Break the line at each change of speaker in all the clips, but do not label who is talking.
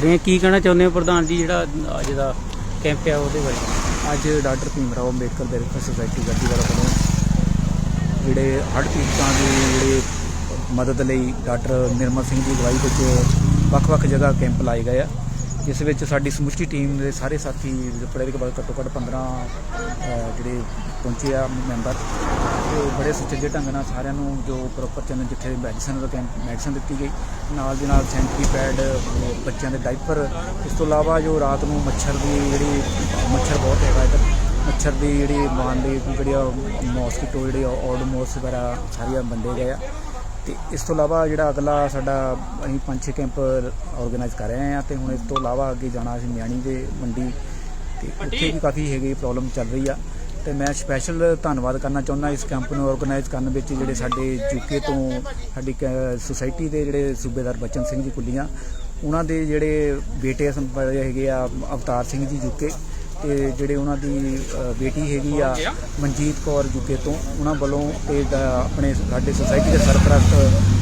ਰਹੇ ਕੀ ਕਹਿਣਾ ਚਾਹੁੰਦੇ ਹੋ ਪ੍ਰਧਾਨ ਜੀ ਜਿਹੜਾ ਅੱਜ ਦਾ ਕੈਂਪ ਆ ਉਹਦੇ ਬਾਰੇ?
ਅੱਜ doctor Bhim Rao Ambedkar welfare society Garhdiwala ਵੱਲੋਂ ਜਿਹੜੇ ਹੜ੍ਹ ਪੀੜਤਾਂ ਦੀ ਜਿਹੜੇ ਮਦਦ ਲਈ ਡਾਕਟਰ ਨਿਰਮਲ ਸਿੰਘ ਦੀ ਅਗਵਾਈ ਵਿੱਚ ਵੱਖ-ਵੱਖ ਜਗ੍ਹਾ ਕੈਂਪ ਲਾਏ ਗਏ ਆ। ਜਿਸ ਵਿੱਚ ਸਾਡੀ ਸਮੁੱਚੀ ਟੀਮ ਦੇ ਸਾਰੇ ਸਾਥੀ ਪੜ੍ਹੇ ਲਿਖੇ ਬਾਅਦ ਘੱਟੋ ਘੱਟ 15 ਜਿਹੜੇ ਪਹੁੰਚੇ ਆ ਮੈਂਬਰ, ਤੇ ਬੜੇ ਸੁਚੱਜੇ ਢੰਗ ਨਾਲ ਸਾਰਿਆਂ ਨੂੰ ਜੋ ਪ੍ਰੋਪਰ ਚੈਨਲ ਜਿੱਥੇ ਮੈਡੀਸਨ ਦਾ ਕੈਂਪ ਮੈਡੀਸਨ ਦਿੱਤੀ ਗਈ, ਨਾਲ ਦੀ ਨਾਲ ਸੈਂਟਰੀ ਪੈਡ, ਬੱਚਿਆਂ ਦੇ ਡਾਈਪਰ ਇਸ ਤੋਂ ਇਲਾਵਾ ਜੋ ਰਾਤ ਨੂੰ ਮੱਛਰ ਦੀ ਜਿਹੜੀ, ਮੱਛਰ ਬਹੁਤ ਹੈਗਾ ਇੱਧਰ, ਮੱਛਰ ਦੀ ਜਿਹੜੀ ਮਾਨ ਦੀ ਜਿਹੜੀ ਮੋਸਕੀਟੋ, ਜਿਹੜੇ ਆਡਮੋਸ ਵਗੈਰਾ ਸਾਰੀਆਂ ਵੰਡੇ ਗਏ ਆ। ਤੇ ਇਸ ਤੋਂ ਇਲਾਵਾ ਜਿਹੜਾ ਅਗਲਾ ਸਾਡਾ ਅਸੀਂ ਪੰਜ ਛੇ ਕੈਂਪ ਆਰਗੇਨਾਈਜ਼ ਕਰ ਰਹੇ ਆ ਤੇ ਹੁਣ ਇਸ ਤੋਂ ਇਲਾਵਾ ਅੱਗੇ ਜਾਣਾ ਅਸੀਂ ਮਿਆਣੀ ਦੇ ਮੰਡੀ ਤੇ ਉੱਥੇ ਵੀ ਕਾਫੀ ਹੈਗੀ ਪ੍ਰੋਬਲਮ ਚੱਲ ਰਹੀ ਆ। ਤੇ ਮੈਂ ਸਪੈਸ਼ਲ ਧੰਨਵਾਦ ਕਰਨਾ ਚਾਹੁੰਦਾ ਇਸ ਕੈਂਪ ਨੂੰ ਆਰਗੇਨਾਈਜ਼ ਕਰਨ ਵਿੱਚ ਜਿਹੜੇ ਸਾਡੇ ਯੂਕੇ ਤੋਂ ਸਾਡੀ ਸੁਸਾਇਟੀ ਦੇ ਜਿਹੜੇ ਸੂਬੇਦਾਰ ਬਚਨ ਸਿੰਘ ਜੀ ਕੁੱਲੀਆਂ ਉਹਨਾਂ ਦੇ ਜਿਹੜੇ ਬੇਟੇ ਹੈਗੇ ਆ ਅਵਤਾਰ ਸਿੰਘ ਜੀ ਯੂਕੇ ਤੇ ਜਿਹੜੇ ਉਹਨਾਂ ਦੀ ਬੇਟੀ ਹੈਗੀ ਆ, ਮਨਜੀਤ ਕੌਰ ਯੂਕੇ ਤੋਂ, ਉਹਨਾਂ ਵੱਲੋਂ ਤੇ ਆਪਣੇ ਸਾਡੇ ਸੁਸਾਇਟੀ ਦੇ ਸਰਪ੍ਰਸਤ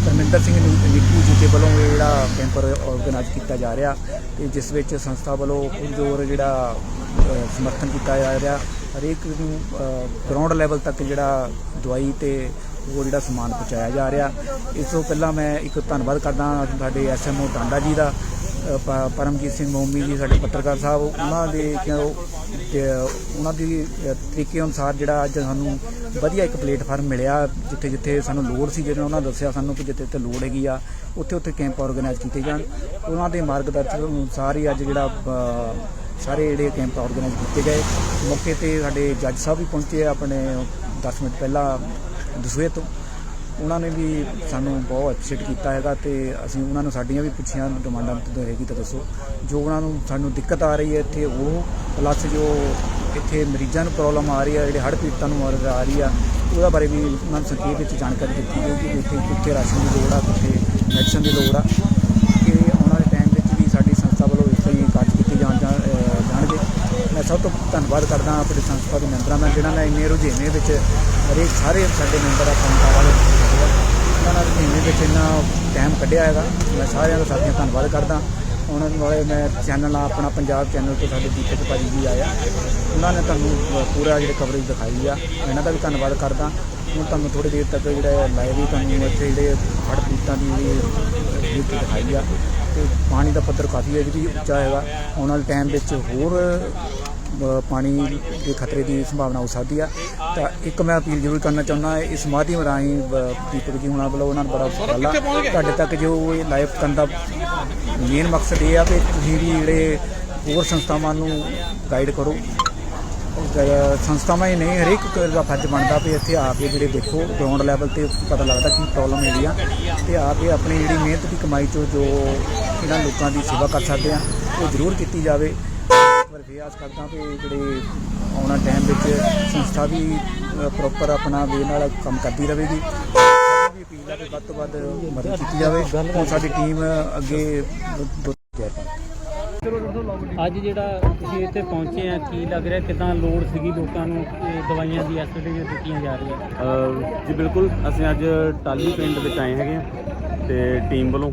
ਪਰਮਿੰਦਰ ਸਿੰਘ ਨਿ- ਨਿੱਕੂ ਯੂਕੇ ਵੱਲੋਂ ਇਹ ਜਿਹੜਾ ਕੈਂਪ ਆਰਗੇਨਾਈਜ਼ ਕੀਤਾ ਜਾ ਰਿਹਾ ਤੇ ਜਿਸ ਵਿੱਚ ਸੰਸਥਾ ਵੱਲੋਂ ਪੁਰਜੋਰ ਜਿਹੜਾ ਸਮਰਥਨ ਕੀਤਾ ਜਾ ਰਿਹਾ, ਹਰੇਕ ਨੂੰ ਗਰਾਊਂਡ ਲੈਵਲ ਤੱਕ ਜਿਹੜਾ ਦਵਾਈ ਤੇ ਉਹ ਜਿਹੜਾ ਸਮਾਨ ਪਹੁੰਚਾਇਆ ਜਾ ਰਿਹਾ। ਇਸ ਤੋਂ ਪਹਿਲਾਂ ਮੈਂ ਇੱਕ ਧੰਨਵਾਦ ਕਰਦਾ ਸਾਡੇ ਐਸਐਮਓ ਟਾਂਡਾ ਜੀ ਦਾ ਪਰਮਜੀਤ ਸਿੰਘ ਮੋਮੀ ਜੀ, ਸਾਡੇ ਪੱਤਰਕਾਰ ਸਾਹਿਬ, ਉਹਨਾਂ ਦੇ ਕਿਉਂ ਉਹਨਾਂ ਦੀ ਤਰੀਕੇ ਅਨੁਸਾਰ ਜਿਹੜਾ ਅੱਜ ਸਾਨੂੰ ਵਧੀਆ ਇੱਕ ਪਲੇਟਫਾਰਮ ਮਿਲਿਆ ਜਿੱਥੇ ਜਿੱਥੇ ਸਾਨੂੰ ਲੋੜ ਸੀ ਜਿਹੜਾ ਉਹਨਾਂ ਦੱਸਿਆ ਸਾਨੂੰ ਕਿ ਜਿੱਥੇ ਜਿੱਥੇ ਲੋੜ ਹੈਗੀ ਆ ਉੱਥੇ ਉੱਥੇ ਕੈਂਪ ਆਰਗੇਨਾਈਜ਼ ਕੀਤੇ ਜਾਣ। ਉਹਨਾਂ ਦੇ ਮਾਰਗਦਰਸ਼ਨ ਅਨੁਸਾਰ ਹੀ ਅੱਜ ਜਿਹੜਾ ਸਾਰੇ ਜਿਹੜੇ ਕੈਂਪ ਆਰਗੇਨਾਈਜ਼ ਕੀਤੇ ਗਏ। ਮੌਕੇ ਤੇ ਸਾਡੇ ਜੱਜ ਸਾਹਿਬ ਵੀ ਪਹੁੰਚੇ ਆ, ਆਪਣੇ 10 ਮਿੰਟ ਪਹਿਲਾਂ ਦਸੂਏ ਤੋਂ। ਉਹਨਾਂ ਨੇ ਵੀ ਸਾਨੂੰ ਬਹੁਤ ਐਪਰੀਸ਼ੀਏਟ ਕੀਤਾ ਹੈਗਾ ਤੇ ਅਸੀਂ ਉਹਨਾਂ ਨੂੰ ਸਾਡੀਆਂ ਵੀ ਪੁੱਛੀਆਂ, ਡਿਮਾਂਡਾਂ ਤੇ ਹੈਗੀ ਤਾਂ ਦੱਸੋ। ਜੋ ਉਹਨਾਂ ਨੂੰ ਸਾਨੂੰ ਦਿੱਕਤ ਆ ਰਹੀ ਹੈ ਇੱਥੇ, ਉਹ ਪਲੱਸ ਜੋ ਇੱਥੇ ਮਰੀਜ਼ਾਂ ਨੂੰ ਪ੍ਰੋਬਲਮ ਆ ਰਹੀ ਹੈ ਜਿਹੜੇ ਹੜ੍ਹ ਪੀੜਤਾਂ ਨੂੰ ਮਦਦ ਆ ਰਹੀ ਆ, ਉਹਦਾ ਬਾਰੇ ਵੀ ਉਹਨਾਂ ਨੂੰ ਸੰਖੇਪ ਵਿੱਚ ਜਾਣਕਾਰੀ ਦਿੱਤੀ ਗਈ ਕਿ ਇੱਥੇ ਕਿੱਥੇ ਰਾਸ਼ਨ ਦੀ ਲੋੜ ਆ, ਕਿੱਥੇ ਮੈਡੀਸਨ ਦੀ ਲੋੜ ਆ। ਕਿ ਆਉਣ ਵਾਲੇ ਟਾਈਮ ਵਿੱਚ ਵੀ ਸਾਡੀ ਸੰਸਥਾ ਵੱਲੋਂ ਇਸ ਤਰ੍ਹਾਂ ਹੀ ਕਾਰਜ ਕੀਤੇ ਜਾਣ ਜਾਣਗੇ। ਮੈਂ ਸਭ ਤੋਂ ਧੰਨਵਾਦ ਕਰਦਾ ਆਪਣੀ ਸੰਸਥਾ ਦੇ ਮੈਂਬਰਾਂ ਦਾ ਜਿਨ੍ਹਾਂ ਨੇ ਇੰਨੇ ਰੁਝੇਵੇਂ ਵਿੱਚ ਹਰੇਕ ਸਾਰੇ ਸਾਡੇ ਮੈਂਬਰ ਆ, ਕੰਮਕਾਰ ਵਾਲੇ ਉਹਨਾਂ ਨੇ ਰੁਝੇਵੇਂ ਵਿੱਚ ਇੰਨਾ ਟਾਈਮ ਕੱਢਿਆ ਹੈਗਾ। ਮੈਂ ਸਾਰਿਆਂ ਦਾ ਸਾਥੀਆਂ ਧੰਨਵਾਦ ਕਰਦਾ। ਉਹਨਾਂ ਵਾਲੇ ਮੈਂ ਚੈਨਲ ਆ, ਆਪਣਾ ਪੰਜਾਬ ਚੈਨਲ ਤੋਂ ਸਾਡੇ ਦੀਪਕ ਭਾਜੀ ਜੀ ਆਇਆ। ਉਹਨਾਂ ਨੇ ਤੁਹਾਨੂੰ ਪੂਰਾ ਜਿਹੜੇ ਕਵਰੇਜ ਦਿਖਾਈ ਆ। ਇਹਨਾਂ ਦਾ ਵੀ ਧੰਨਵਾਦ ਕਰਦਾ। ਹੁਣ ਤੁਹਾਨੂੰ ਥੋੜੀ ਦੇਰ ਤੱਕ ਜਿਹੜਾ ਲਾਈਵ ਹੀ ਤੁਹਾਨੂੰ ਇੱਥੇ ਜਿਹੜੇ ਹੜ੍ਹ ਪੀੜਤਾਂ ਦੀ ਜਿਹੜੀ ਦਿਖਾਈ ਆ। ਤੇ ਪਾਣੀ ਦਾ ਪੱਧਰ ਕਾਫੀ ਹੈ ਵੀ ਉੱਚਾ ਹੈਗਾ। ਆਉਣ ਵਾਲੇ ਟਾਈਮ ਵਿੱਚ ਹੋਰ ਪਾਣੀ ਦੇ ਖਤਰੇ ਦੀ ਸੰਭਾਵਨਾ ਹੋ ਸਕਦੀ ਆ। ਤਾਂ ਇੱਕ ਮੈਂ ਅਪੀਲ ਜ਼ਰੂਰ ਕਰਨਾ ਚਾਹੁੰਦਾ ਇਸ ਮਾਧਿਅਮ ਰਾਹੀਂ ਦੀਪਕ ਜੀ ਹੁਣਾਂ ਵੱਲੋਂ ਉਹਨਾਂ ਨੂੰ ਬੜਾ ਉਪਰਾਲਾ ਤੁਹਾਡੇ ਤੱਕ ਜੋ ਇਹ ਲਾਈਵ ਕਰਨ ਦਾ ਮੇਨ ਮਕਸਦ ਇਹ ਆ ਕਿ ਤੁਸੀਂ ਵੀ ਜਿਹੜੇ ਹੋਰ ਸੰਸਥਾਵਾਂ ਨੂੰ ਗਾਈਡ ਕਰੋ। ਸੰਸਥਾਵਾਂ ਹੀ ਨਹੀਂ, ਹਰੇਕ ਦਾ ਫਰਜ਼ ਬਣਦਾ ਵੀ ਇੱਥੇ ਆ ਕੇ ਜਿਹੜੇ ਦੇਖੋ ਗਰਾਊਂਡ ਲੈਵਲ ਤੇ ਪਤਾ ਲੱਗਦਾ ਕੀ ਪ੍ਰੋਬਲਮ ਹੈਗੀ ਆ। ਤੇ ਆ ਕੇ ਆਪਣੀ ਜਿਹੜੀ ਮਿਹਨਤ ਦੀ ਕਮਾਈ ਚੋਂ ਜੋ ਇਹਨਾਂ ਲੋਕਾਂ ਦੀ ਸੇਵਾ ਕਰ ਸਕਦੇ ਆ, ਉਹ ਜ਼ਰੂਰ ਕੀਤੀ ਜਾਵੇ। ਵਾਰ ਫੇਰ ਆਸ ਕਰਦਾ ਕਿ ਜਿਹੜੇ ਆਉਣਾ ਟਾਈਮ ਵਿੱਚ ਸੰਸਥਾ ਵੀ ਪ੍ਰੋਪਰ ਆਪਣਾ ਵੇ ਨਾਲ ਕੰਮ ਕਰਦੀ ਰਹੇਗੀ। ਸਾਡੀ ਵੀ ਅਪੀਲ ਕਿ ਵੱਧ ਤੋਂ ਵੱਧ ਮਦਦ ਕੀਤੀ ਜਾਵੇ। ਹੁਣ ਸਾਡੀ ਟੀਮ ਅੱਗੇ।
ਅੱਜ ਜਿਹੜਾ ਤੁਸੀਂ ਇੱਥੇ ਪਹੁੰਚੇ ਆ ਕੀ ਲੱਗ ਰਿਹਾ? ਕਿਦਾਂ ਲੋੜ ਸੀਗੀ ਲੋਕਾਂ ਨੂੰ ਦਵਾਈਆਂ ਦੀ ਐਸਟੀਡੀਆਂ ਦਿੱਤੀਆਂ ਜਾ ਰਹੀਆਂ?
ਜੀ ਬਿਲਕੁਲ ਅਸੀਂ ਅੱਜ ਟਾਲੀ ਪਿੰਡ ਵਿੱਚ ਆਏ ਹੈਗੇ ਆ ਤੇ ਟੀਮ ਵੱਲੋਂ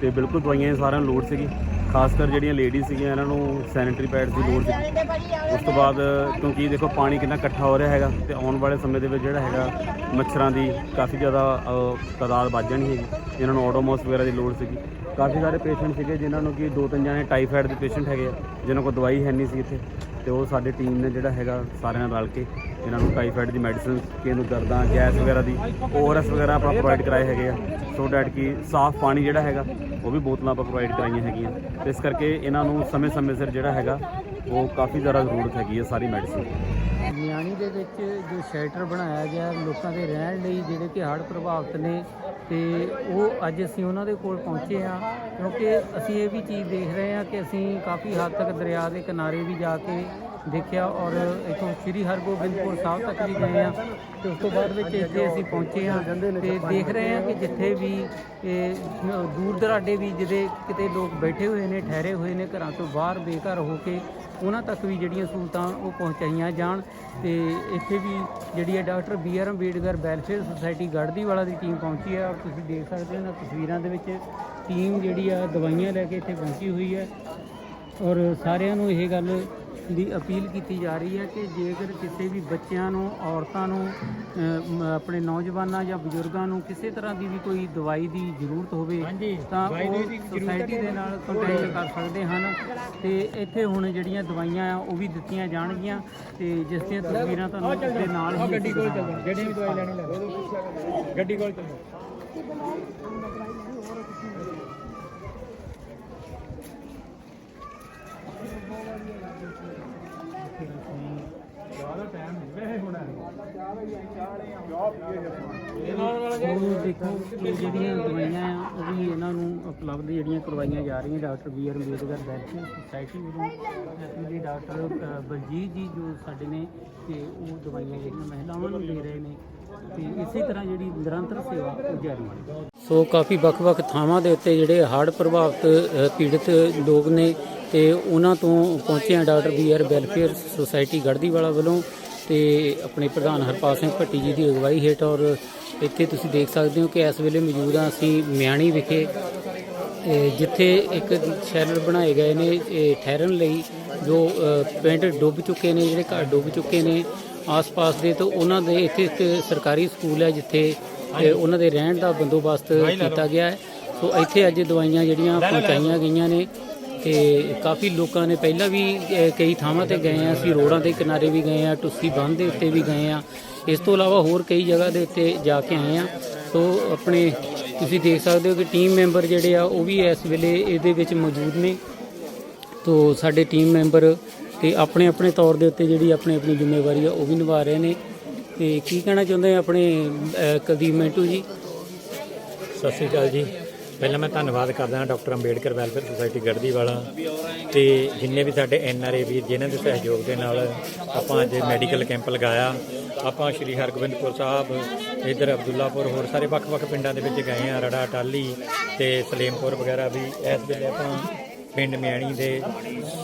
ਤੇ ਬਿਲਕੁਲ ਦਵਾਈਆਂ ਦੀ ਸਾਰਿਆਂ ਨੂੰ ਲੋੜ ਸੀਗੀ। ਖਾਸ ਕਰ ਜਿਹੜੀਆਂ ਲੇਡੀਜ਼ ਸੀਗੀਆਂ, ਇਹਨਾਂ ਨੂੰ ਸੈਨੀਟਰੀ ਪੈਡਸ ਦੀ ਲੋੜ ਸੀ ਉਸ ਤੋਂ ਬਾਅਦ, ਕਿਉਂਕਿ ਦੇਖੋ, ਪਾਣੀ ਕਿੰਨਾ ਇਕੱਠਾ ਹੋ ਰਿਹਾ ਹੈਗਾ, ਤੇ ਆਉਣ ਵਾਲੇ ਸਮੇਂ ਦੇ ਵਿੱਚ ਜਿਹੜਾ ਹੈਗਾ, ਮੱਛਰਾਂ ਦੀ ਕਾਫੀ ਜ਼ਿਆਦਾ ਤਾਦਾਦ ਵੱਧ ਜਾਣੀ ਹੈਗੀ। ਇਹਨਾਂ ਨੂੰ ਆਡੋਮੋਸ ਵਗੈਰਾ ਦੀ ਲੋੜ ਸੀਗੀ। ਕਾਫੀ ਸਾਰੇ ਪੇਸ਼ੈਂਟ ਸੀਗੇ ਜਿਨ੍ਹਾਂ ਨੂੰ ਕਿ ਦੋ ਤਿੰਨ ਜਾਣੇ ਟਾਈਫਾਇਡ ਦੇ ਪੇਸ਼ੈਂਟ ਹੈਗੇ ਆ, ਜਿਨ੍ਹਾਂ ਕੋਲ ਦਵਾਈ ਹੈ ਨਹੀਂ ਸੀ ਇੱਥੇ। ਤੇ ਉਹ ਸਾਡੀ ਟੀਮ ਨੇ ਜਿਹੜਾ ਹੈਗਾ ਸਾਰਿਆਂ ਨਾਲ ਰਲ ਕੇ ਇਹਨਾਂ ਨੂੰ ਟਾਈਫਾਇਡ ਦੀ ਮੈਡੀਸਿਨ ਕਿਸੇ ਨੂੰ ਦਰਦਾਂ, ਗੈਸ ਵਗੈਰਾ ਦੀ ਓਆਰਐਸ ਵਗੈਰਾ ਆਪਾਂ ਪ੍ਰੋਵਾਈਡ ਕਰਾਏ ਹੈਗੇ ਆ। ਸੋ ਡੈਟ ਕਿ ਸਾਫ਼ ਪਾਣੀ ਜਿਹੜਾ ਹੈਗਾ, ਉਹ ਵੀ ਬੋਤਲਾਂ ਆਪਾਂ ਪ੍ਰੋਵਾਈਡ ਕਰਾਈਆਂ ਹੈਗੀਆਂ। ਤੇ ਇਸ ਕਰਕੇ ਇਹਨਾਂ ਨੂੰ ਸਮੇਂ-ਸਮੇਂ ਸਿਰ ਜਿਹੜਾ ਹੈਗਾ, ਉਹ ਕਾਫੀ ਜ਼ਿਆਦਾ ਜ਼ਰੂਰਤ ਹੈਗੀ ਹੈ ਸਾਰੀ ਮੈਡੀਸਿਨ
ਮਿਆਣੀ ਦੇ ਵਿੱਚ ਜੋ ਸ਼ੈਲਟਰ ਬਣਾਇਆ ਗਿਆ, ਲੋਕਾਂ ਦੇ ਰਹਿਣ ਲਈ ਜਿਹੜੇ ਕਿ ਹੜ੍ਹ ਪ੍ਰਭਾਵਿਤ ਨੇ ਤੇ ਉਹ ਅੱਜ ਅਸੀਂ ਉਹਨਾਂ ਦੇ ਕੋਲ ਪਹੁੰਚੇ ਹਾਂ ਕਿਉਂਕਿ ਅਸੀਂ ਇਹ ਵੀ ਚੀਜ਼ ਦੇਖ ਰਹੇ ਹਾਂ ਕਿ ਅਸੀਂ ਕਾਫੀ ਹੱਦ ਤੱਕ ਦਰਿਆ ਦੇ ਕਿਨਾਰੇ ਵੀ ਜਾ ਕੇ ਦੇਖਿਆ ਔਰ ਇਥੋਂ ਸ੍ਰੀ ਹਰਗੋਬਿੰਦਪੁਰ ਸਾਹਿਬ ਤੱਕ ਵੀ ਗਏ ਆ ਤੇ ਉਸ ਤੋਂ ਬਾਅਦ ਵਿੱਚ ਇੱਥੇ ਅਸੀਂ ਪਹੁੰਚੇ ਹਾਂ ਤੇ ਦੇਖ ਰਹੇ ਹਾਂ ਕਿ ਜਿੱਥੇ ਵੀ ਇਹ ਦੂਰ ਦਰਾਡੇ ਵੀ ਜਿਹਦੇ ਕਿਤੇ ਲੋਕ ਬੈਠੇ ਹੋਏ ਨੇ, ਠਹਿਰੇ ਹੋਏ ਨੇ, ਘਰਾਂ ਤੋਂ ਬਾਹਰ ਬੇਘਰ ਹੋ ਕੇ ਉਹਨਾਂ ਤੱਕ ਵੀ ਜਿਹੜੀਆਂ ਸਹੂਲਤਾਂ ਉਹ ਪਹੁੰਚਾਈਆਂ ਜਾਣ ਤੇ ਇੱਥੇ ਵੀ ਜਿਹੜੀ ਹੈ doctor B R Ambedkar welfare society Garhdiwala ਦੀ ਟੀਮ ਪਹੁੰਚੀ ਹੈ ਔਰ ਤੁਸੀਂ ਦੇਖ ਸਕਦੇ ਹੋ ਨਾ ਤਸਵੀਰਾਂ ਦੇ ਵਿੱਚ ਟੀਮ ਜਿਹੜੀ ਆ ਦਵਾਈਆਂ ਲੈ ਕੇ ਇੱਥੇ ਪਹੁੰਚੀ ਹੋਈ ਹੈ ਔਰ ਸਾਰਿਆਂ ਨੂੰ ਇਹ ਗੱਲ ਦੀ ਅਪੀਲ ਕੀਤੀ ਜਾ ਰਹੀ ਹੈ ਕਿ ਜੇਕਰ ਕਿਸੇ ਵੀ ਬੱਚਿਆਂ ਨੂੰ ਔਰਤਾਂ ਨੂੰ ਆਪਣੇ ਨੌਜਵਾਨਾਂ ਜਾਂ ਬਜ਼ੁਰਗਾਂ ਨੂੰ ਕਿਸੇ ਤਰ੍ਹਾਂ ਦੀ ਵੀ ਕੋਈ ਦਵਾਈ ਦੀ ਜ਼ਰੂਰਤ ਹੋਵੇ ਤਾਂ ਉਹ ਸੁਸਾਇਟੀ ਦੇ ਨਾਲ ਕੰਟੈਕਟ ਕਰ ਸਕਦੇ ਹਨ ਤੇ ਇੱਥੇ ਹੁਣ ਜਿਹੜੀਆਂ ਦਵਾਈਆਂ ਆ ਉਹ ਵੀ ਦਿੱਤੀਆਂ ਜਾਣਗੀਆਂ ਤੇ ਜਿਸ ਦੀਆਂ ਤਸਵੀਰਾਂ ਤੁਹਾਨੂੰ ਦੇ ਨਾਲ ਹੀ ਗੱਡੀ ਕੋਲ ਚੱਲੋ ਜਿਹੜੀ ਵੀ ਦਵਾਈ ਲੈਣੀ ਲੈ ਗੱਡੀ ਕੋਲ ਚੱਲੋ। ਉਹ ਦੇਖੋ ਕਿ ਜਿਹੜੀਆਂ ਦਵਾਈਆਂ ਆ ਉਹ ਵੀ ਇਹਨਾਂ ਨੂੰ ਉਪਲਬਧ ਜਿਹੜੀਆਂ ਕਰਵਾਈਆਂ ਜਾ ਰਹੀਆਂ doctor B R Ambedkar welfare society ਵੱਲੋਂ ਇਸ ਡਾਕਟਰ ਬਲਜੀਤ ਜੀ ਜੋ ਸਾਡੇ ਨੇ ਤੇ ਉਹ ਦਵਾਈਆਂ ਜਿਹੜੀਆਂ ਮਹਿਲਾਵਾਂ ਨੂੰ ਦੇ ਰਹੇ ਨੇ ਤੇ ਇਸੇ ਤਰ੍ਹਾਂ ਜਿਹੜੀ ਨਿਰੰਤਰ ਸੇਵਾ ਉਹ ਜਾਰੀ ਹੈ ਸੋ ਕਾਫੀ ਵੱਖ-ਵੱਖ ਥਾਵਾਂ ਦੇ ਉੱਤੇ ਜਿਹੜੇ ਹੜ੍ਹ ਪ੍ਰਭਾਵਿਤ ਪੀੜਤ ਲੋਕ ਨੇ ਤੇ ਉਹਨਾਂ ਤੋਂ ਪਹੁੰਚੇ ਆ doctor B R welfare society Garhdiwala ਵੱਲੋਂ। ਤੇ ਆਪਣੇ ਪ੍ਰਧਾਨ ਹਰਪਾਲ ਸਿੰਘ ਭੱਟੀ ਜੀ ਦੀ ਅਗਵਾਈ ਹੇਠ ਔਰ ਇੱਥੇ ਤੁਸੀਂ ਦੇਖ ਸਕਦੇ ਹੋ ਕਿ ਇਸ ਵੇਲੇ ਮੌਜੂਦ ਹਾਂ ਅਸੀਂ ਮਿਆਣੀ ਵਿਖੇ ਜਿੱਥੇ ਇੱਕ ਸ਼ੈਲਰ ਬਣਾਏ ਗਏ ਨੇ ਇਹ ਠਹਿਰਨ ਲਈ ਜੋ ਪਿੰਡ ਡੁੱਬ ਚੁੱਕੇ ਨੇ ਜਿਹੜੇ ਘਰ ਡੁੱਬ ਚੁੱਕੇ ਨੇ ਆਸ-ਪਾਸ ਦੇ ਤੋਂ ਉਹਨਾਂ ਦੇ ਇੱਥੇ ਇੱਕ ਸਰਕਾਰੀ ਸਕੂਲ ਹੈ ਜਿੱਥੇ ਉਹਨਾਂ ਦੇ ਰਹਿਣ ਦਾ ਬੰਦੋਬਸਤ ਕੀਤਾ ਗਿਆ ਹੈ। ਸੋ ਇੱਥੇ ਅੱਜ ਦਵਾਈਆਂ ਜਿਹੜੀਆਂ ਪਹੁੰਚਾਈਆਂ ਗਈਆਂ ਨੇ ਤੇ ਕਾਫੀ ਲੋਕਾਂ ਨੇ ਪਹਿਲਾਂ ਵੀ ਕਈ ਥਾਵਾਂ ਤੇ ਗਏ ਆ। ਅਸੀਂ ਰੋਡਾਂ ਦੇ ਕਿਨਾਰੇ ਵੀ ਗਏ ਆ ਟੁੱਸੀ ਬੰਦ ਦੇ ਉੱਤੇ ਵੀ ਗਏ ਆ। ਇਸ ਤੋਂ ਇਲਾਵਾ ਹੋਰ ਕਈ ਜਗ੍ਹਾ ਦੇ ਉੱਤੇ ਜਾ ਕੇ ਆਏ ਆ। ਸੋ ਆਪਣੇ ਤੁਸੀਂ ਦੇਖ ਸਕਦੇ ਹੋ ਕਿ ਟੀਮ ਮੈਂਬਰ ਜਿਹੜੇ ਆ ਉਹ ਵੀ ਇਸ ਵੇਲੇ ਇਹਦੇ ਵਿੱਚ ਮੌਜੂਦ ਨੇ। ਤੋ ਸਾਡੇ ਟੀਮ ਮੈਂਬਰ ਤੇ ਆਪਣੇ ਆਪਣੇ ਤੌਰ ਦੇ ਉੱਤੇ ਜਿਹੜੀ ਆਪਣੀ ਆਪਣੀ ਜ਼ਿੰਮੇਵਾਰੀ ਆ ਉਹ ਵੀ ਨਿਭਾ ਰਹੇ ਨੇ। ਤੇ ਕੀ ਕਹਿਣਾ ਚਾਹੁੰਦੇ ਆਪਣੇ ਅ, ਮੈਂਟੂ ਜੀ?
ਸਤਿ ਸ਼੍ਰੀ ਅਕਾਲ ਜੀ। ਪਹਿਲਾਂ ਮੈਂ ਧੰਨਵਾਦ ਕਰਦਾ ਹਾਂ doctor Ambedkar welfare society Garhdiwala ਤੇ ਜਿੰਨੇ ਵੀ ਸਾਡੇ ਐਨ ਆਰ ਏ ਵੀਰ ਜਿਨ੍ਹਾਂ ਦੇ ਸਹਿਯੋਗ ਦੇ ਨਾਲ ਆਪਾਂ ਅੱਜ ਮੈਡੀਕਲ ਕੈਂਪ ਲਗਾਇਆ। ਆਪਾਂ ਸ਼੍ਰੀ ਹਰਗੋਬਿੰਦਪੁਰ ਸਾਹਿਬ, ਇਧਰ ਅਬਦੁੱਲਾਪੁਰ, ਹੋਰ ਸਾਰੇ ਵੱਖ-ਵੱਖ ਪਿੰਡਾਂ ਦੇ ਵਿੱਚ ਗਏ ਆ ਰੜਾ ਟਾਲੀ ਤੇ ਸਲੇਮਪੁਰ ਵਗੈਰਾ ਵੀ। ਇਸ ਵੇਲੇ ਆਪਾਂ ਪਿੰਡ ਮਿਆਣੀ ਦੇ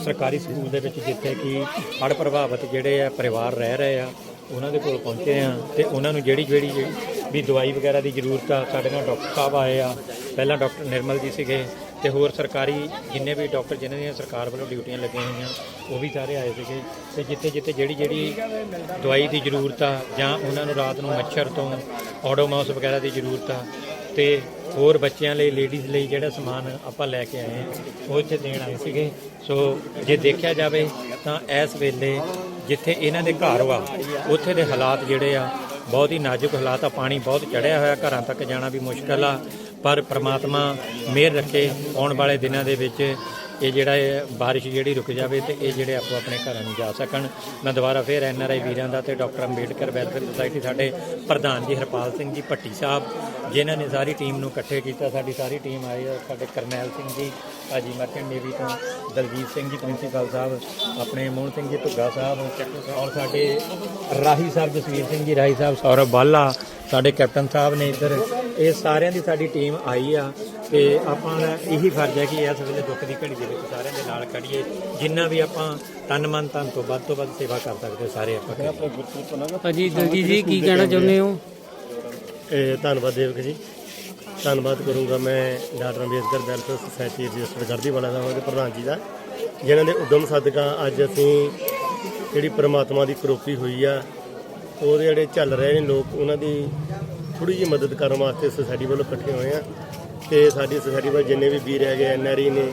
ਸਰਕਾਰੀ ਸਕੂਲ ਦੇ ਵਿੱਚ ਜਿੱਥੇ ਕਿ ਹੜ੍ਹ ਪ੍ਰਭਾਵਿਤ ਜਿਹੜੇ ਆ ਪਰਿਵਾਰ ਰਹਿ ਰਹੇ ਆ, ਉਹਨਾਂ ਦੇ ਕੋਲ ਪਹੁੰਚੇ ਆ ਤੇ ਉਹਨਾਂ ਨੂੰ ਜਿਹੜੀ ਜਿਹੜੀ ਵੀ ਦਵਾਈ ਵਗੈਰਾ ਦੀ ਜ਼ਰੂਰਤ ਆ ਸਾਡੇ ਨਾਲ ਡਾਕਟਰ ਸਾਹਿਬ ਆਏ ਆ ਪਹਿਲਾਂ ਡਾਕਟਰ ਨਿਰਮਲ ਜੀ ਸੀਗੇ ਤੇ ਹੋਰ ਸਰਕਾਰੀ ਜਿੰਨੇ ਵੀ ਡਾਕਟਰ ਜਿਨ੍ਹਾਂ ਦੀਆਂ ਸਰਕਾਰ ਵੱਲੋਂ ਡਿਊਟੀਆਂ ਲੱਗੀਆਂ ਹੋਈਆਂ ਉਹ ਵੀ ਸਾਰੇ ਆਏ ਸੀਗੇ ਤੇ ਜਿੱਥੇ ਜਿੱਥੇ ਜਿਹੜੀ ਜਿਹੜੀ ਦਵਾਈ ਦੀ ਜ਼ਰੂਰਤ ਆ ਜਾਂ ਉਹਨਾਂ ਨੂੰ ਰਾਤ ਨੂੰ ਮੱਛਰ ਤੋਂ ਆਡੋਮਾਸ ਵਗੈਰਾ ਦੀ ਜ਼ਰੂਰਤ ਆ ਤੇ ਹੋਰ ਬੱਚਿਆਂ ਲਈ ਲੇਡੀਜ਼ ਲਈ ਜਿਹੜਾ ਸਮਾਨ ਆਪਾਂ ਲੈ ਕੇ ਆਏ ਹਾਂ, ਉਹ ਇੱਥੇ ਦੇਣ ਆਏ ਸੀਗੇ। ਸੋ ਜੇ ਦੇਖਿਆ ਜਾਵੇ ਤਾਂ ਇਸ ਵੇਲੇ ਜਿੱਥੇ ਇਹਨਾਂ ਦੇ ਘਰ ਵਾ ਉੱਥੇ ਦੇ ਹਾਲਾਤ ਜਿਹੜੇ ਆ ਬਹੁਤ ਹੀ ਨਾਜ਼ੁਕ ਹਾਲਾਤ ਆ, ਪਾਣੀ ਬਹੁਤ ਚੜਿਆ ਹੋਇਆ, ਘਰਾਂ ਤੱਕ ਜਾਣਾ ਵੀ ਮੁਸ਼ਕਲ ਆ, ਪਰ ਪ੍ਰਮਾਤਮਾ ਮਿਹਰ ਰੱਖੇ, ਆਉਣ ਵਾਲੇ ਦਿਨਾਂ ਦੇ ਵਿੱਚ ਇਹ ਜਿਹੜਾ ਇਹ ਬਾਰਿਸ਼ ਜਿਹੜੀ ਰੁਕ ਜਾਵੇ ਤੇ ਇਹ ਜਿਹੜੇ ਆਪੋ ਆਪਣੇ ਘਰਾਂ ਨੂੰ ਜਾ ਸਕਣ। ਮੈਂ ਦੁਬਾਰਾ ਫੇਰ ਐਨ ਆਰ ਆਈ ਵੀਰਾਂ ਦਾ ਤੇ ਡਾਕਟਰ ਅੰਬੇਡਕਰ ਵੈਲਫੇਅਰ ਸੁਸਾਇਟੀ ਸਾਡੇ ਪ੍ਰਧਾਨ ਜੀ ਹਰਪਾਲ ਸਿੰਘ ਜੀ, ਭੱਟੀ ਸਾਹਿਬ, ਜਿਨ੍ਹਾਂ ਨੇ ਸਾਰੀ ਟੀਮ ਨੂੰ ਇਕੱਠੇ ਕੀਤਾ। ਸਾਡੀ ਸਾਰੀ ਟੀਮ ਆਈ ਆ, ਸਾਡੇ ਕਰਨੈਲ ਸਿੰਘ ਜੀ, ਭਾਜੀ ਮਰਚੈਂਟ ਨੇਵੀ ਤੋਂ, ਦਲਜੀਤ ਸਿੰਘ ਜੀ, ਪ੍ਰਿੰਸੀਪਲ ਸਾਹਿਬ, ਆਪਣੇ ਮੋਹਨ ਸਿੰਘ ਜੀ, ਭੁੱਗਾ ਸਾਹਿਬ, ਔਰ ਸਾਡੇ ਰਾਹੀ ਸਾਹਿਬ, ਜਸਵੀਰ ਸਿੰਘ ਜੀ, ਰਾਹੀ ਸਾਹਿਬ, ਸੌਰਵ ਬਾਲਾ, ਸਾਡੇ ਕੈਪਟਨ ਸਾਹਿਬ ਨੇ ਇੱਧਰ। ਇਹ ਸਾਰਿਆਂ ਦੀ ਸਾਡੀ ਟੀਮ ਆਈ ਆ। ਤੇ ਆਪਾਂ ਦਾ ਇਹੀ ਫਰਜ਼ ਹੈ ਕਿ ਇਸ ਵੇਲੇ ਦੁੱਖ ਦੀ ਘੜੀ ਦੇ ਵਿੱਚ ਸਾਰਿਆਂ ਦੇ ਨਾਲ ਖੜੀਏ ਜਿੰਨਾ ਵੀ ਆਪਾਂ ਤਨ ਮਨ ਧਨ ਤੋਂ ਵੱਧ ਤੋਂ ਵੱਧ ਸੇਵਾ ਕਰ ਸਕਦੇ ਸਾਰੇ ਆਪਾਂ ਕਰੀਏ।
ਭਾਜੀ ਦਲਜੀਤ ਜੀ ਕੀ ਕਹਿਣਾ ਚਾਹੁੰਦੇ ਹੋ?
ਇਹ ਧੰਨਵਾਦ ਦੇਵਕ ਜੀ। ਧੰਨਵਾਦ ਕਰੂੰਗਾ ਮੈਂ doctor Ambedkar welfare society registered ਕਰਦੀ ਵਾਲਾ ਦਾ ਉਹਦੇ ਪ੍ਰਧਾਨ ਜੀ ਦਾ ਜਿਨ੍ਹਾਂ ਦੇ ਉਦਮ ਸਦਕਾ ਅੱਜ ਅਸੀਂ ਜਿਹੜੀ ਪ੍ਰਮਾਤਮਾ ਦੀ ਕਰੋਪੀ ਹੋਈ ਆ ਉਹਦੇ ਜਿਹੜੇ ਚੱਲ ਰਹੇ ਨੇ ਲੋਕ ਉਹਨਾਂ ਦੀ ਥੋੜੀ ਜਿਹੀ ਮਦਦ ਕਰਨ ਵਾਸਤੇ ਸੁਸਾਇਟੀ ਵੱਲੋਂ ਇਕੱਠੇ ਹੋਏ ਆ। ਤੇ ਸਾਡੀ ਸੁਸਾਇਟੀ ਵੱਲ ਜਿੰਨੇ ਵੀ ਵੀਰ ਹੈਗੇ ਐਨਆਰਈ ਨੇ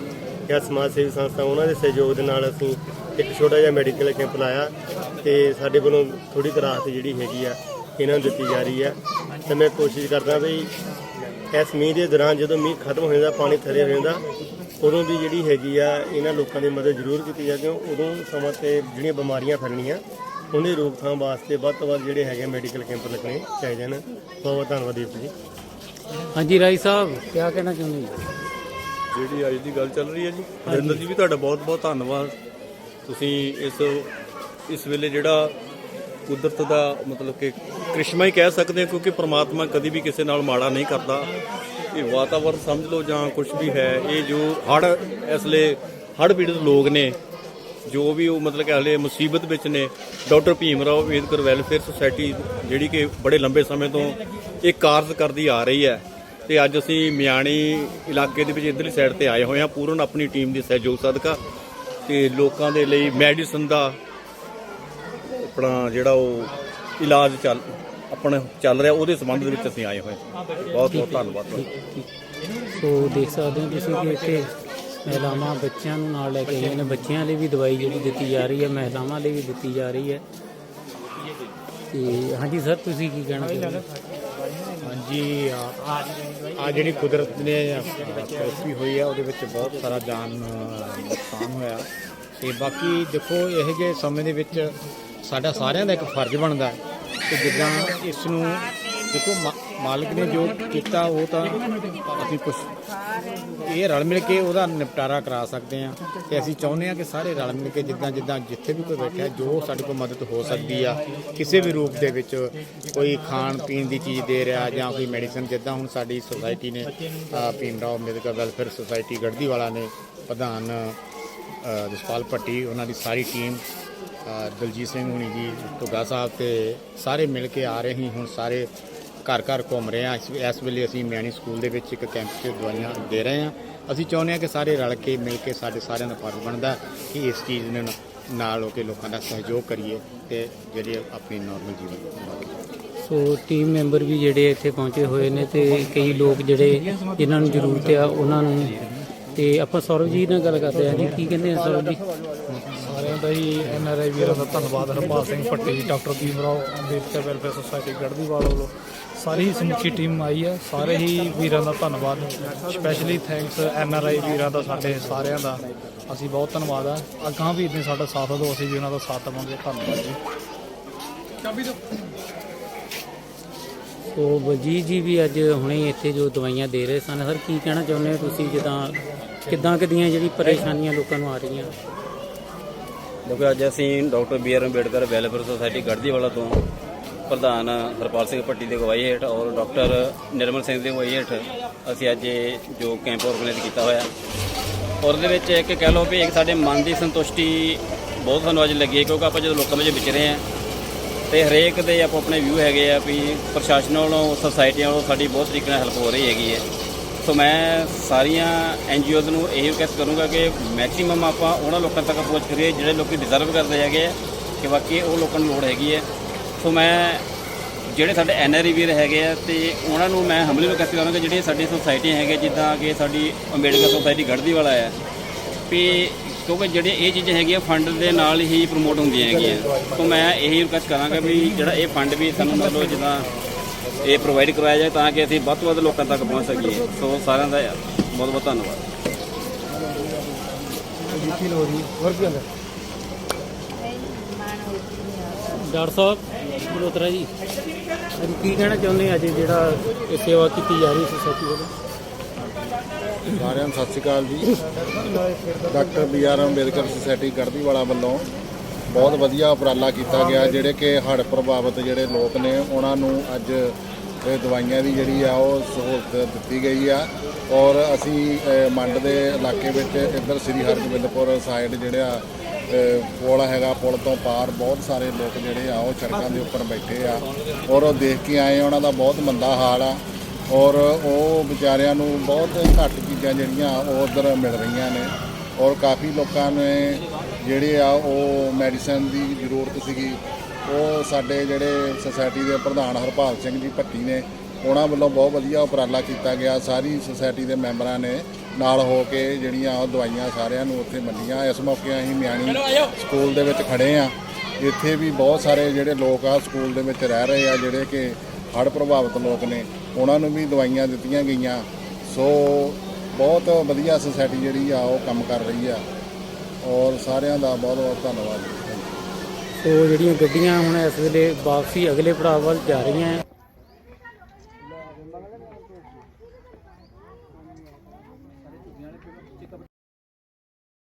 ਜਾਂ ਸਮਾਜ ਸੇਵੀ ਸੰਸਥਾ, ਉਹਨਾਂ ਦੇ ਸਹਿਯੋਗ ਦੇ ਨਾਲ ਅਸੀਂ ਇੱਕ ਛੋਟਾ ਜਿਹਾ ਮੈਡੀਕਲ ਕੈਂਪ ਲਾਇਆ ਤੇ ਸਾਡੇ ਵੱਲੋਂ ਥੋੜੀ ਕੁ ਰਾਹਤ ਜਿਹੜੀ ਹੈਗੀ ਆ, ਇਹਨਾਂ ਨੂੰ ਦਿੱਤੀ ਜਾ ਰਹੀ ਆ। ਤੇ ਮੈਂ ਕੋਸ਼ਿਸ਼ ਕਰਦਾ ਵੀ ਇਸ ਮੀਂਹ ਦੇ ਦੌਰਾਨ ਜਦੋਂ ਮੀਂਹ ਖਤਮ ਹੋ ਜਾਂਦਾ, ਪਾਣੀ ਥੱਲੇ ਹੋ ਜਾਂਦਾ, ਉਦੋਂ ਵੀ ਜਿਹੜੀ ਹੈਗੀ ਆ, ਇਹਨਾਂ ਲੋਕਾਂ ਦੀ ਮਦਦ ਜ਼ਰੂਰ ਕੀਤੀ ਜਾਵੇ, ਕਿਉਂ ਉਦੋਂ ਸਮਾਂ ਤੇ ਜਿਹੜੀਆਂ ਬਿਮਾਰੀਆਂ ਫੈਲਣੀਆਂ, ਉਹਦੀ ਰੋਕਥਾਮ ਵਾਸਤੇ ਵੱਧ ਤੋਂ ਵੱਧ ਜਿਹੜੇ ਹੈਗੇ ਮੈਡੀਕਲ ਕੈਂਪ ਲੱਗਣੇ ਚਾਹੀਦੇ ਨੇ ਬਹੁਤ ਬਹੁਤ ਧੰਨਵਾਦ ਦੀਪ ਜੀ।
ਹਾਂਜੀ ਰਾਈ ਸਾਹਿਬ ਕੀ ਕਹਿਣਾ ਚਾਹੁੰਦੇ ਜੀ
ਜਿਹੜੀ ਅੱਜ ਦੀ ਗੱਲ ਚੱਲ ਰਹੀ ਹੈ ਜੀ, ਹਰਿੰਦਰ ਜੀ ਵੀ ਤੁਹਾਡਾ ਬਹੁਤ ਬਹੁਤ ਧੰਨਵਾਦ। ਤੁਸੀਂ ਇਸ ਇਸ ਵੇਲੇ ਜਿਹੜਾ ਕੁਦਰਤ ਦਾ ਮਤਲਬ ਕਿ ਕ੍ਰਿਸ਼ਮਾ ਹੀ ਕਹਿ ਸਕਦੇ ਹਾਂ, ਕਿਉਂਕਿ ਪ੍ਰਮਾਤਮਾ ਕਦੀ ਵੀ ਕਿਸੇ ਨਾਲ ਮਾੜਾ ਨਹੀਂ ਕਰਦਾ। ਇਹ ਵਾਤਾਵਰਨ ਸਮਝ ਲਓ ਜਾਂ ਕੁਝ ਵੀ ਹੈ, ਇਹ ਜੋ ਹੜ ਇਸ ਲਈ ਹੜ ਪੀੜਤ ਲੋਕ ਨੇ, ਜੋ ਵੀ ਉਹ ਮਤਲਬ ਕਿ ਹਲੇ ਮੁਸੀਬਤ ਵਿੱਚ ਨੇ, doctor Bhim Rao Ambedkar welfare society, ਜਿਹੜੀ ਕਿ ਬੜੇ ਲੰਬੇ ਸਮੇਂ ਤੋਂ ਇਹ ਕਾਰਜ ਕਰਦੀ ਆ ਰਹੀ ਹੈ ਤੇ ਅੱਜ ਅਸੀਂ ਮਿਆਣੀ ਇਲਾਕੇ ਦੇ ਵਿੱਚ ਇਧਰਲੀ ਸਾਈਡ ਤੇ ਆਏ ਹੋਏ ਹਾਂ। ਪੂਰਨ ਆਪਣੀ ਟੀਮ ਦੇ ਸਹਿਯੋਗ ਸਦਕਾ ਤੇ ਲੋਕਾਂ ਦੇ ਲਈ ਮੈਡੀਸਨ ਦਾ ਆਪਣਾ ਜਿਹੜਾ ਉਹ ਇਲਾਜ ਚੱਲ, ਆਪਣਾ ਚੱਲ ਰਿਹਾ, ਉਹਦੇ ਸੰਬੰਧ ਦੇ ਵਿੱਚ ਅਸੀਂ ਆਏ ਹੋਏ ਹਾਂ। ਬਹੁਤ ਬਹੁਤ ਧੰਨਵਾਦ।
ਸੋ ਦੇਖ ਸਕਦੇ ਹੋ ਤੁਸੀਂ ਕਿ ਇੱਥੇ ਮਹਿਲਾਵਾਂ ਬੱਚਿਆਂ ਨੂੰ ਨਾਲ ਲੈ ਕੇ ਆਈਆਂ ਨੇ। ਬੱਚਿਆਂ ਲਈ ਵੀ ਦਵਾਈ ਜਿਹੜੀ ਦਿੱਤੀ ਜਾ ਰਹੀ ਹੈ, ਮਹਿਲਾਵਾਂ ਲਈ ਵੀ ਦਿੱਤੀ ਜਾ ਰਹੀ ਹੈ। ਤੇ ਹਾਂਜੀ, ਸਰ, ਤੁਸੀਂ ਕੀ ਕਹਿਣਾ ਚਾਹੁੰਦੇ ਹੋ
ਹਾਂਜੀ, ਆ ਜਿਹੜੀ ਕੁਦਰਤ ਨੇ ਪ੍ਰਸਤੀ ਹੋਈ ਆ, ਉਹਦੇ ਵਿੱਚ ਬਹੁਤ ਸਾਰਾ ਜਾਨ ਨੁਕਸਾਨ ਹੋਇਆ। ਤੇ ਬਾਕੀ ਦੇਖੋ, ਇਹ ਜਿਹੇ ਸਮੇਂ ਦੇ ਵਿੱਚ ਸਾਡਾ ਸਾਰਿਆਂ ਦਾ ਇੱਕ ਫਰਜ਼ ਬਣਦਾ ਕਿ ਜਿੱਦਾਂ ਇਸ ਨੂੰ ਦੇਖੋ, ਮਾ- ਮਾਲਕ ਨੇ ਜੋ ਕੀਤਾ, ਉਹ ਤਾਂ ਅਸੀਂ ਕੁਝ ਇਹ ਰਲ ਮਿਲ ਕੇ ਉਹਦਾ ਨਿਪਟਾਰਾ ਕਰਾ ਸਕਦੇ ਹਾਂ ਤੇ ਅਸੀਂ ਚਾਹੁੰਦੇ ਹਾਂ ਕਿ ਸਾਰੇ ਰਲ ਮਿਲ ਕੇ ਜਿੱਦਾਂ ਜਿੱਦਾਂ ਜਿੱਥੇ ਵੀ ਕੋਈ ਬੈਠਾ ਜੋ ਸਾਡੇ ਕੋਲ ਮਦਦ ਹੋ ਸਕਦੀ ਆ ਕਿਸੇ ਵੀ ਰੂਪ ਦੇ ਵਿੱਚ ਕੋਈ ਖਾਣ ਪੀਣ ਦੀ ਚੀਜ਼ ਦੇ ਰਿਹਾ ਜਾਂ ਕੋਈ ਮੈਡੀਸਨ ਜਿੱਦਾਂ ਹੁਣ ਸਾਡੀ ਸੁਸਾਇਟੀ ਨੇ ਅ, ਭੀਮ ਰਾਓ ਅੰਬੇਦਕਰ ਵੈਲਫੇਅਰ ਸੁਸਾਇਟੀ ਗੜਦੀ ਵਾਲਾ ਨੇ ਪ੍ਰਧਾਨ ਜਸਪਾਲ ਭੱਟੀ ਉਹਨਾਂ ਦੀ ਸਾਰੀ ਟੀਮ ਦਲਜੀਤ ਸਿੰਘ ਹੁਣੀ ਜੀ ਧੁੱਗਾ ਸਾਹਿਬ ਤੇ ਸਾਰੇ ਮਿਲ ਕੇ ਆ ਰਹੇ ਹੀ ਹੁਣ ਸਾਰੇ ਘਰ ਘਰ ਘੁੰਮ ਰਹੇ ਹਾਂ। ਇਸ ਇਸ ਵੇਲੇ ਅਸੀਂ ਮਿਆਣੀ ਸਕੂਲ ਦੇ ਵਿੱਚ ਇੱਕ ਕੈਂਪ 'ਚ ਦਵਾਈਆਂ ਦੇ ਰਹੇ ਹਾਂ। ਅਸੀਂ ਚਾਹੁੰਦੇ ਹਾਂ ਕਿ ਸਾਰੇ ਰਲ ਕੇ ਮਿਲ ਕੇ ਸਾਡੇ ਸਾਰਿਆਂ ਦਾ ਫਰਜ਼ ਬਣਦਾ ਕਿ ਇਸ ਚੀਜ਼ ਨੂੰ ਨਾਲ ਹੋ ਕੇ ਲੋਕਾਂ ਦਾ ਸਹਿਯੋਗ ਕਰੀਏ ਤੇ ਜਿਹੜੇ ਆਪਣੀ ਨਾਰਮਲ ਜੀਵਨ
ਸੋ ਟੀਮ ਮੈਂਬਰ ਵੀ ਜਿਹੜੇ ਇੱਥੇ ਪਹੁੰਚੇ ਹੋਏ ਨੇ ਤੇ ਕਈ ਲੋਕ ਜਿਹੜੇ ਜਿਨ੍ਹਾਂ ਨੂੰ ਜ਼ਰੂਰਤ ਆ ਉਹਨਾਂ ਨੂੰ ਤੇ ਆਪਾਂ ਸੌਰਵ ਜੀ ਨਾਲ ਗੱਲ ਕਰਦੇ ਆ ਜੀ ਕੀ ਕਹਿੰਦੇ ਆ ਸੌਰਵ ਜੀ?
ਸਾਰਿਆਂ ਦਾ ਹੀ ਐਨ ਆਰ ਆਈ ਵੀਰਾਂ ਦਾ ਧੰਨਵਾਦ। Harpal Singh Bhatti doctor Bhim Rao Ambedkar welfare society Garhdiwal ਵੱਲੋਂ। ਸਾਰੀ ਹੀ ਸਮੁੱਚੀ ਟੀਮ ਆਈ ਹੈ ਸਾਰੇ ਹੀ ਵੀਰਾਂ ਦਾ ਧੰਨਵਾਦ। Specially thanks N R I ਵੀਰਾਂ ਦਾ ਸਾਡੇ ਸਾਰਿਆਂ ਦਾ। ਅਸੀਂ ਬਹੁਤ ਧੰਨਵਾਦ ਆ। ਅਗਾਂਹ ਵੀ ਇਦਾਂ ਸਾਡਾ ਸਾਥ ਦਿਓ ਅਸੀਂ ਵੀ ਉਹਨਾਂ ਦਾ ਸਾਥ ਦੇਵਾਂਗੇ। ਧੰਨਵਾਦ ਜੀ।
ਸੋ ਬਲਜੀਤ ਜੀ ਵੀ ਅੱਜ ਹੁਣੇ ਇੱਥੇ ਜੋ ਦਵਾਈਆਂ ਦੇ ਰਹੇ ਸਨ। ਸਰ ਕੀ ਕਹਿਣਾ ਚਾਹੁੰਦੇ ਹੋ ਤੁਸੀਂ ਜਿੱਦਾਂ ਕਿੱਦਾਂ ਕਿਦੀਆਂ ਜਿਹੜੀ ਪਰੇਸ਼ਾਨੀਆਂ ਲੋਕਾਂ ਨੂੰ ਆ ਰਹੀਆਂ?
ਦੇਖੋ ਅੱਜ ਅਸੀਂ doctor B R Ambedkar welfare society Garhdiwala ਤੋਂ ਪ੍ਰਧਾਨ ਹਰਪਾਲ ਸਿੰਘ ਭੱਟੀ ਦੀ ਅਗਵਾਈ ਹੇਠ ਔਰ ਡਾਕਟਰ ਨਿਰਮਲ ਸਿੰਘ ਦੀ ਅਗਵਾਈ ਹੇਠ ਅਸੀਂ ਅੱਜ ਇਹ ਜੋ ਕੈਂਪ ਆਰਗੇਨਾਈਜ਼ ਕੀਤਾ ਹੋਇਆ। ਔਰ ਉਹਦੇ ਵਿੱਚ ਇੱਕ ਕਹਿ ਲਓ ਵੀ ਇੱਕ ਸਾਡੇ ਮਨ ਦੀ ਸੰਤੁਸ਼ਟੀ ਬਹੁਤ ਸਾਨੂੰ ਅੱਜ ਲੱਗੀ ਹੈ ਕਿਉਂਕਿ ਆਪਾਂ ਜਦੋਂ ਲੋਕਾਂ ਵਿੱਚ ਵਿਚਰੇ ਹਾਂ ਤੇ ਹਰੇਕ ਦੇ ਆਪੋ ਆਪਣੇ ਵਿਊ ਹੈਗੇ ਆ ਵੀ ਪ੍ਰਸ਼ਾਸਨ ਵੱਲੋਂ ਸੁਸਾਇਟੀਆਂ ਵੱਲੋਂ ਸਾਡੀ ਬਹੁਤ ਤਰੀਕੇ ਨਾਲ ਹੈਲਪ ਹੋ ਰਹੀ ਹੈਗੀ ਹੈ। ਸੋ ਮੈਂ ਸਾਰੀਆਂ ਐਨਜੀਓਜ਼ ਨੂੰ ਇਹ ਰਿਕਵੈਸਟ ਕਰੂੰਗਾ ਕਿ ਮੈਕਸਿਮਮ ਆਪਾਂ ਉਹਨਾਂ ਲੋਕਾਂ ਤੱਕ ਪਹੁੰਚ ਕਰੀਏ ਜਿਹੜੇ ਲੋਕੀ ਡਿਜ਼ਰਵ ਕਰਦੇ ਹੈਗੇ ਆ ਕਿ ਵਾਕਈ ਉਹ ਲੋਕਾਂ ਨੂੰ ਲੋੜ ਹੈਗੀ ਹੈ। ਸੋ ਮੈਂ ਜਿਹੜੇ ਸਾਡੇ ਐਨਆਰਈ ਵੀਰ ਹੈਗੇ ਆ ਤੇ ਉਹਨਾਂ ਨੂੰ ਮੈਂ ਹਮਲੇ ਰਿਕਵੈਸਟ ਕਰਾਂਗਾ ਜਿਹੜੀਆਂ ਸਾਡੀ ਸੁਸਾਇਟੀਆਂ ਹੈਗੀਆਂ, ਜਿੱਦਾਂ ਕਿ ਸਾਡੀ ਅੰਬੇਡਕਰ ਸੋਸਾਇਟੀ ਗੜਦੀ ਵਾਲਾ ਹੈ ਵੀ ਕਿਉਂਕਿ ਜਿਹੜੇ ਇਹ ਚੀਜ਼ਾਂ ਹੈਗੀਆਂ ਫੰਡ ਦੇ ਨਾਲ ਹੀ ਪ੍ਰਮੋਟ ਹੁੰਦੀਆਂ ਹੈਗੀਆਂ। ਸੋ ਮੈਂ ਇਹੀ ਰਿਕਵੈਸਟ ਕਰਾਂਗਾ ਵੀ ਜਿਹੜਾ ਇਹ ਫੰਡ ਵੀ ਸਾਨੂੰ ਮਤਲਬ ਜਿੱਦਾਂ ਇਹ ਪ੍ਰੋਵਾਈਡ ਕਰਵਾਇਆ ਜਾਏ ਤਾਂ ਕਿ ਅਸੀਂ ਵੱਧ ਤੋਂ ਵੱਧ ਲੋਕਾਂ ਤੱਕ ਪਹੁੰਚ ਸਕੀਏ। ਸੋ ਸਾਰਿਆਂ ਦਾ ਬਹੁਤ ਬਹੁਤ ਧੰਨਵਾਦ।
ਡਾਕਟਰ ਸਾਹਿਬ। ਮਲੋਤਰਾ ਜੀ। ਅੱਜ ਕੀ ਕਹਿਣਾ ਚਾਹੁੰਦੇ ਆ ਅੱਜ ਜਿਹੜਾ ਇਹ ਸੇਵਾ ਕੀਤੀ ਜਾ ਰਹੀ ਸੋਸਾਇਟੀ ਵੱਲੋਂ?
ਸਾਰਿਆਂ ਨੂੰ ਸਤਿ ਸ਼੍ਰੀ ਅਕਾਲ ਜੀ। Doctor B R Ambedkar society Garhdiwala ਵੱਲੋਂ ਬਹੁਤ ਵਧੀਆ ਉਪਰਾਲਾ ਕੀਤਾ ਗਿਆ, ਜਿਹੜੇ ਕਿ ਹੜ੍ਹ ਪ੍ਰਭਾਵਿਤ ਜਿਹੜੇ ਲੋਕ ਨੇ, ਉਹਨਾਂ ਨੂੰ ਅੱਜ ਇਹ ਦਵਾਈਆਂ ਦੀ ਜਿਹੜੀ ਆ, ਉਹ ਸਹੂਲਤ ਦਿੱਤੀ ਗਈ ਆ। ਔਰ ਅਸੀਂ ਮੰਡ ਦੇ ਇਲਾਕੇ ਵਿੱਚ ਇੱਧਰ ਸ੍ਰੀ ਹਰਗੋਬਿੰਦਪੁਰ ਸਾਈਡ ਜਿਹੜਾ ਪੁਲ ਹੈਗਾ, ਪੁਲ ਤੋਂ ਪਾਰ ਬਹੁਤ ਸਾਰੇ ਲੋਕ ਜਿਹੜੇ ਆ, ਉਹ ਸੜਕਾਂ ਦੇ ਉੱਪਰ ਬੈਠੇ ਆ ਔਰ ਉਹ ਦੇਖ ਕੇ ਆਏ ਉਹਨਾਂ ਦਾ ਬਹੁਤ ਮੰਦਾ ਹਾਲ ਆ ਔਰ ਉਹ ਵਿਚਾਰਿਆਂ ਨੂੰ ਬਹੁਤ ਘੱਟ ਚੀਜ਼ਾਂ ਜਿਹੜੀਆਂ ਉਹ ਉਧਰ ਮਿਲ ਰਹੀਆਂ ਨੇ ਔਰ ਕਾਫੀ ਲੋਕਾਂ ਨੇ ਜਿਹੜੇ ਆ, ਉਹ ਮੈਡੀਸਨ ਦੀ ਜ਼ਰੂਰਤ ਸੀਗੀ। ਉਹ ਸਾਡੇ ਜਿਹੜੇ ਸੁਸਾਇਟੀ ਦੇ ਪ੍ਰਧਾਨ ਹਰਪਾਲ ਸਿੰਘ ਜੀ ਭੱਟੀ ਨੇ ਉਹਨਾਂ ਵੱਲੋਂ ਬਹੁਤ ਵਧੀਆ ਉਪਰਾਲਾ ਕੀਤਾ ਗਿਆ। ਸਾਰੀ ਸੁਸਾਇਟੀ ਦੇ ਮੈਂਬਰਾਂ ਨੇ ਨਾਲ ਹੋ ਕੇ ਜਿਹੜੀਆਂ ਉਹ ਦਵਾਈਆਂ ਸਾਰਿਆਂ ਨੂੰ ਉੱਥੇ ਵੰਡੀਆਂ ਇਸ ਮੌਕੇ ਅਸੀਂ ਮਿਆਣੀ ਸਕੂਲ ਦੇ ਵਿੱਚ ਖੜੇ ਆ ਇੱਥੇ ਵੀ ਬਹੁਤ ਸਾਰੇ ਜਿਹੜੇ ਲੋਕ ਆ ਸਕੂਲ ਦੇ ਵਿੱਚ ਰਹਿ ਰਹੇ ਆ, ਜਿਹੜੇ ਕਿ ਹੜ੍ਹ ਪ੍ਰਭਾਵਿਤ ਲੋਕ ਨੇ, ਉਹਨਾਂ ਨੂੰ ਵੀ ਦਵਾਈਆਂ ਦਿੱਤੀਆਂ ਗਈਆਂ। ਸੋ ਬਹੁਤ ਵਧੀਆ ਸੁਸਾਇਟੀ ਜਿਹੜੀ ਆ, ਉਹ ਕੰਮ ਕਰ ਰਹੀ ਆ। ਔਰ ਸਾਰਿਆਂ ਦਾ ਬਹੁਤ ਬਹੁਤ ਧੰਨਵਾਦ।
ਸੋ ਜਿਹੜੀਆਂ ਗੱਡੀਆਂ ਹੁਣ ਇਸ ਵੇਲੇ ਵਾਪਸੀ ਅਗਲੇ ਪੜਾਅ ਵੱਲ ਜਾ ਰਹੀਆਂ